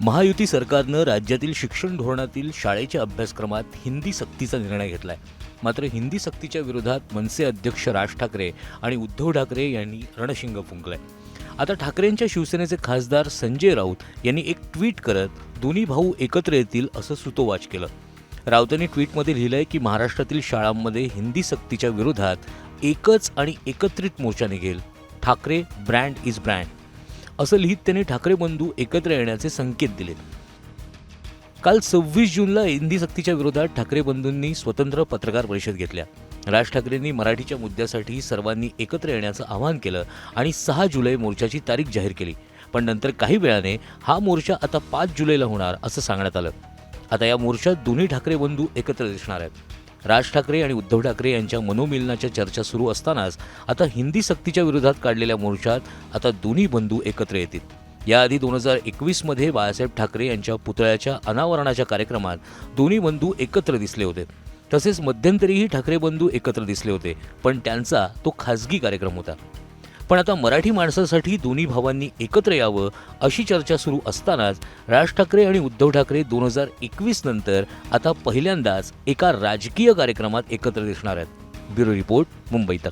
महायुती सरकारनं राज्यातील शिक्षण धोरणातील शाळेच्या अभ्यासक्रमात हिंदी सक्तीचा निर्णय घेतलाय. मात्र हिंदी सक्तीच्या विरोधात मनसे अध्यक्ष राज ठाकरे आणि उद्धव ठाकरे यांनी रणशिंग फुंकलाय. आता ठाकरेंच्या शिवसेनेचे खासदार संजय राऊत यांनी एक ट्विट करत दोन्ही भाऊ एकत्र येतील असं सुतोवाच केलं. राऊतांनी ट्विटमध्ये लिहिलंय की महाराष्ट्रातील शाळांमध्ये हिंदी सक्तीच्या विरोधात एकच आणि एकत्रित मोर्चा निघेल. Thackeray brand is brand. असं लिहित त्यांनी ठाकरे बंधू एकत्र येण्याचे संकेत दिले काल सव्वीस जूनला हिंदी सक्तीच्या विरोधात ठाकरे बंधूंनी स्वतंत्र पत्रकार परिषद घेतल्या. राज ठाकरेंनी मराठीच्या मुद्द्यासाठी सर्वांनी एकत्र येण्याचं आवाहन केलं आणि सहा जुलै मोर्चाची तारीख जाहीर केली. पण नंतर काही वेळाने हा मोर्चा आता पाच जुलैला होणार असं सांगण्यात आलं. आता या मोर्चात दोन्ही ठाकरे बंधू एकत्र दिसणार आहेत. राज ठाकरे आणि उद्धव ठाकरे यांच्या मनोमिलनाच्या चर्चा सुरू असतानाच आता हिंदी सक्तीच्या विरोधात काढलेल्या मोर्चात आता दोन्ही बंधू एकत्र येतील. याआधी दोन हजार एकवीसमध्ये बाळासाहेब ठाकरे यांच्या पुतळ्याच्या अनावरणाच्या कार्यक्रमात दोन्ही बंधू एकत्र दिसले होते. तसेच मध्यंतरीही ठाकरे बंधू एकत्र दिसले होते पण त्यांचा तो खासगी कार्यक्रम होता. पण आता मराठी माणसासाठी दोन्ही भावांनी एकत्र यावं अशी चर्चा सुरू असतानाच राज ठाकरे आणि उद्धव ठाकरे दोन हजार एकवीस नंतर आता पहिल्यांदाच एका राजकीय कार्यक्रमात एकत्र दिसणार आहेत. ब्युरो रिपोर्ट मुंबई तक.